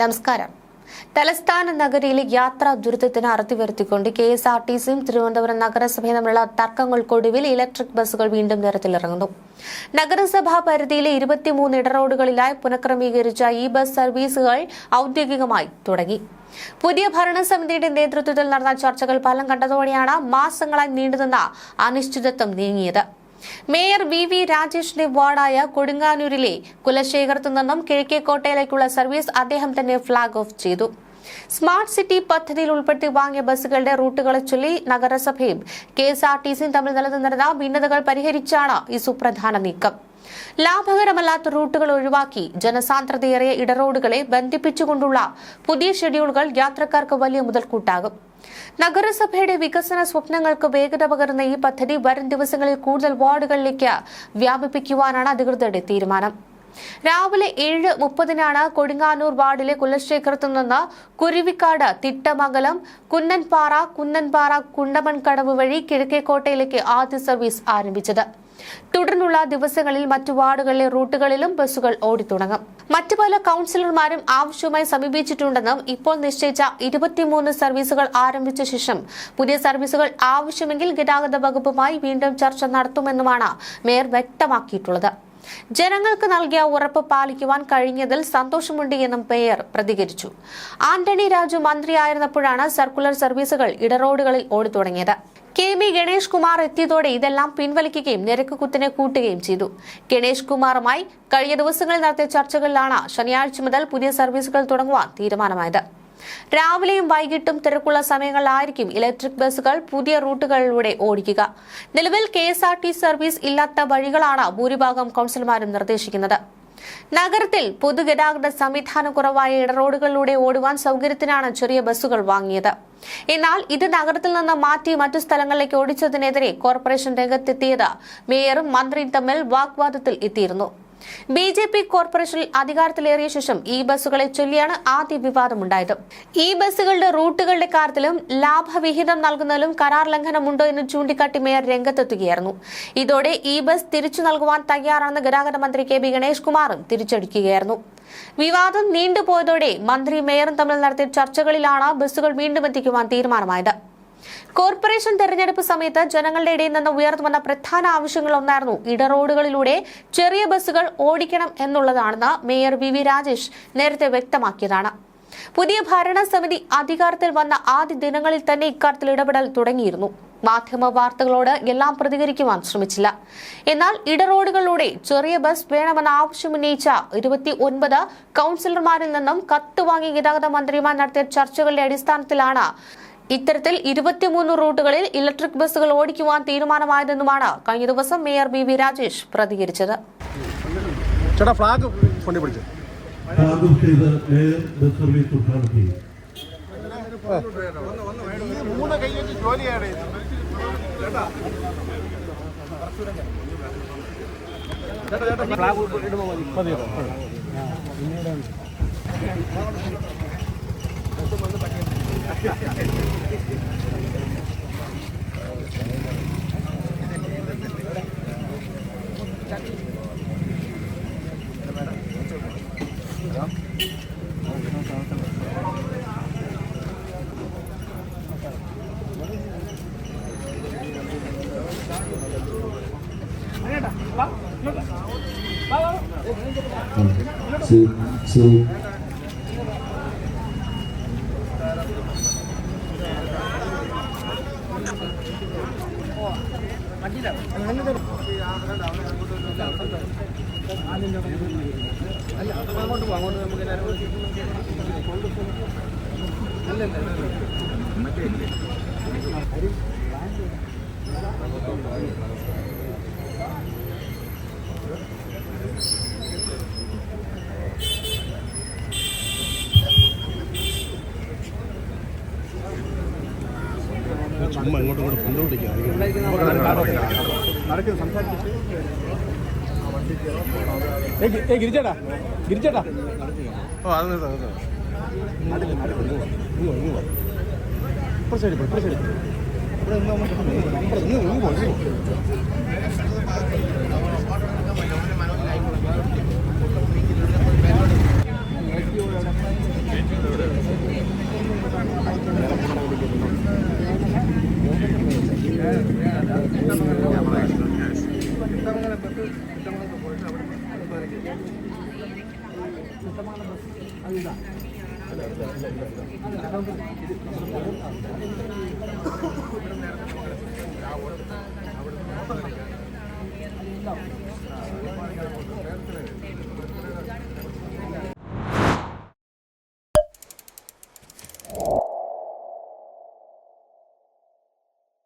നമസ്കാരം. തലസ്ഥാന നഗരിയിലെ യാത്രാ ദുരിതത്തിന് അറുതി വരുത്തിക്കൊണ്ട് കെ എസ് ആർ ടി സിയും തിരുവനന്തപുരം നഗരസഭയും തമ്മിലുള്ള തർക്കങ്ങൾക്കൊടുവിൽ ഇലക്ട്രിക് ബസ്സുകൾ വീണ്ടും നിരത്തിലിറങ്ങുന്നു. നഗരസഭാ പരിധിയിലെ ഇരുപത്തിമൂന്ന് ഇടറോഡുകളിലായി പുനഃക്രമീകരിച്ച ഈ ബസ് സർവീസുകൾ ഔദ്യോഗികമായി തുടങ്ങി. പുതിയ ഭരണസമിതിയുടെ നേതൃത്വത്തിൽ നടന്ന ചർച്ചകൾ ഫലം കണ്ടതോടെയാണ് മാസങ്ങളായി നീണ്ടുനിന്ന അനിശ്ചിതത്വം നീങ്ങിയത്. മേയർ വി വി രാജേഷിന്റെ വാർഡായ കൊടുങ്ങാനൂരിലെ കുലശേഖരത്തു നിന്നും കിഴക്കേക്കോട്ടയിലേക്കുള്ള സർവീസ് അദ്ദേഹം തന്നെ ഫ്ളാഗ് ഓഫ് ചെയ്തു. സ്മാർട്ട് സിറ്റി പദ്ധതിയിൽ ഉൾപ്പെടുത്തി വാങ്ങിയ ബസ്സുകളുടെ റൂട്ടുകളെ ചൊല്ലി നഗരസഭയും കെ എസ് ആർ ടി സിയും തമ്മിൽ നിലനിന്നിരുന്ന ഭിന്നതകൾ പരിഹരിച്ചാണ് ഈ സുപ്രധാന നീക്കം. ലാഭകരമല്ലാത്ത റൂട്ടുകൾ ഒഴിവാക്കി ജനസാന്ദ്രതയേറിയ ഇടറോഡുകളെ ബന്ധിപ്പിച്ചുകൊണ്ടുള്ള പുതിയ ഷെഡ്യൂളുകൾ യാത്രക്കാർക്ക് വലിയ മുതൽക്കൂട്ടാകും. നഗരസഭയുടെ വികസന സ്വപ്നങ്ങൾക്ക് വേഗത പകർന്ന ഈ പദ്ധതി വരും ദിവസങ്ങളിൽ കൂടുതൽ വാർഡുകളിലേക്ക് വ്യാപിപ്പിക്കുവാനാണ് അധികൃതരുടെ തീരുമാനം. രാവിലെ ഏഴ് മുപ്പതിനാണ് കൊടുങ്ങാനൂർ വാർഡിലെ കുലശേഖരത്തു നിന്ന് കുരുവിക്കാട് തിട്ടമംഗലം കുന്നൻപാറ കുന്നൻപാറ കുണ്ടമൺകടവ് വഴി കിഴക്കേക്കോട്ടയിലേക്ക് ആദ്യ സർവീസ് ആരംഭിച്ചത്. തുടർന്നുള്ള ദിവസങ്ങളിൽ മറ്റു വാർഡുകളിലെ റൂട്ടുകളിലും ബസ്സുകൾ ഓടിത്തുടങ്ങും. മറ്റു പല കൌൺസിലർമാരും ആവശ്യവുമായി സമീപിച്ചിട്ടുണ്ടെന്നും ഇപ്പോൾ നിശ്ചയിച്ച ഇരുപത്തിമൂന്ന് സർവീസുകൾ ആരംഭിച്ച ശേഷം പുതിയ സർവീസുകൾ ആവശ്യമെങ്കിൽ ഗതാഗത വകുപ്പുമായി വീണ്ടും ചർച്ച നടത്തുമെന്നുമാണ് മേയർ വ്യക്തമാക്കിയിട്ടുള്ളത്. ജനങ്ങൾക്ക് നൽകിയ ഉറപ്പ് പാലിക്കുവാൻ കഴിഞ്ഞതിൽ സന്തോഷമുണ്ട് എന്നും മേയർ പ്രതികരിച്ചു. ആന്റണി രാജു മന്ത്രിയായിരുന്നപ്പോഴാണ് സർക്കുലർ സർവീസുകൾ ഇടറോഡുകളിൽ ഓടിത്തുടങ്ങിയത്. കെ ബി ഗണേഷ് കുമാർ എത്തിയതോടെ ഇതെല്ലാം പിൻവലിക്കുകയും നിരക്ക് കുത്തിനെ കൂട്ടുകയും ചെയ്തു. ഗണേഷ് കുമാറുമായി കഴിഞ്ഞ ദിവസങ്ങളിൽ നടത്തിയ ചർച്ചകളിലാണ് ശനിയാഴ്ച മുതൽ പുതിയ സർവീസുകൾ തുടങ്ങുവാൻ തീരുമാനമായത്. രാവിലെയും വൈകിട്ടും തിരക്കുള്ള സമയങ്ങളിലായിരിക്കും ഇലക്ട്രിക് ബസ്സുകൾ പുതിയ റൂട്ടുകളിലൂടെ ഓടിക്കുക. നിലവിൽ K S R T service ഇല്ലാത്ത വഴികളാണ് ഭൂരിഭാഗം കൌൺസിലർമാരും നിർദ്ദേശിക്കുന്നത്. നഗരത്തിൽ പൊതുഗതാഗത സംവിധാനം കുറവായ ഇടറോഡുകളിലൂടെ ഓടുവാൻ സൗകര്യത്തിനാണ് ചെറിയ ബസ്സുകൾ വാങ്ങിയത്. എന്നാൽ ഇത് നഗരത്തിൽ നിന്ന് മാറ്റി മറ്റു സ്ഥലങ്ങളിലേക്ക് ഓടിച്ചതിനെതിരെ കോർപ്പറേഷൻ രംഗത്തെത്തിയത് മേയറും മന്ത്രിയും തമ്മിൽ വാഗ്വാദത്തിൽ എത്തിയിരുന്നു. ബി ജെ പി കോർപ്പറേഷനിൽ അധികാരത്തിലേറിയ ശേഷം ഈ ബസ്സുകളെ ചൊല്ലിയാണ് ആദ്യ വിവാദമുണ്ടായത്. ഈ ബസ്സുകളുടെ റൂട്ടുകളുടെ കാര്യത്തിലും ലാഭവിഹിതം നൽകുന്നതിലും കരാർ ലംഘനമുണ്ടോ എന്ന് ചൂണ്ടിക്കാട്ടി മേയർ രംഗത്തെത്തുകയായിരുന്നു. ഇതോടെ ഈ ബസ് തിരിച്ചു നൽകുവാൻ തയ്യാറാണെന്ന് ഗതാഗത മന്ത്രി കെ ബി ഗണേഷ് കുമാറും തിരിച്ചടിക്കുകയായിരുന്നു. വിവാദം നീണ്ടുപോയതോടെ മന്ത്രി മേയറും തമ്മിൽ നടത്തിയ ചർച്ചകളിലാണ് ബസ്സുകൾ വീണ്ടും എത്തിക്കുവാൻ തീരുമാനമായത്. കോർപ്പറേഷൻ തെരഞ്ഞെടുപ്പ് സമയത്ത് ജനങ്ങളുടെ ഇടയിൽ നിന്ന് ഉയർന്നു വന്ന പ്രധാന ആവശ്യങ്ങളൊന്നായിരുന്നു ഇടറോഡുകളിലൂടെ ചെറിയ ബസ്സുകൾ ഓടിക്കണം എന്നുള്ളതാണെന്ന് മേയർ വി വി രാജേഷ് നേരത്തെ വ്യക്തമാക്കിയതാണ്. പുതിയ ഭരണസമിതി അധികാരത്തിൽ വന്ന ആദ്യ ദിനങ്ങളിൽ തന്നെ ഇക്കാര്യത്തിൽ ഇടപെടൽ തുടങ്ങിയിരുന്നു. മാധ്യമ വാർത്തകളോട് എല്ലാം പ്രതികരിക്കുവാൻ ശ്രമിച്ചില്ല. എന്നാൽ ഇടറോഡുകളിലൂടെ ചെറിയ ബസ് വേണമെന്ന ആവശ്യമുന്നയിച്ച ഇരുപത്തി ഒൻപത് കൗൺസിലർമാരിൽ നിന്നും കത്ത് വാങ്ങി ഗതാഗത മന്ത്രിമാർ നടത്തിയ ചർച്ചകളുടെ അടിസ്ഥാനത്തിലാണ് ഇത്തരത്തിൽ ഇരുപത്തിമൂന്ന് റൂട്ടുകളിൽ ഇലക്ട്രിക് ബസ്സുകൾ ഓടിക്കുവാൻ തീരുമാനമായതെന്നുമാണ് കഴിഞ്ഞ ദിവസം മേയർ ബി വി രാജേഷ് പ്രതികരിച്ചത്. ചേട്ടാ ഫ്ലാഗ് കൊണ്ടു പിടിച്ചു. ആദ്യം ചെയ്ത മേയർ ബസ് അങ്ങോട്ട് ഉദ്ഘാടനം ചെയ്യും മൂന്ന് കൈ വെച്ച് ജോലിയാണ് ചുമ്മാ ഇങ്ങോട്ടും നടക്കുന്നു സംസാരിച്ചിട്ട് ഗിരിച്ചേട്ടാ ഗിരിച്ചേട്ടാ ഓ അത് ഇപ്പുറ സൈഡ് ഇപ്പുറ സൈഡ് ഇവിടെ നിന്ന്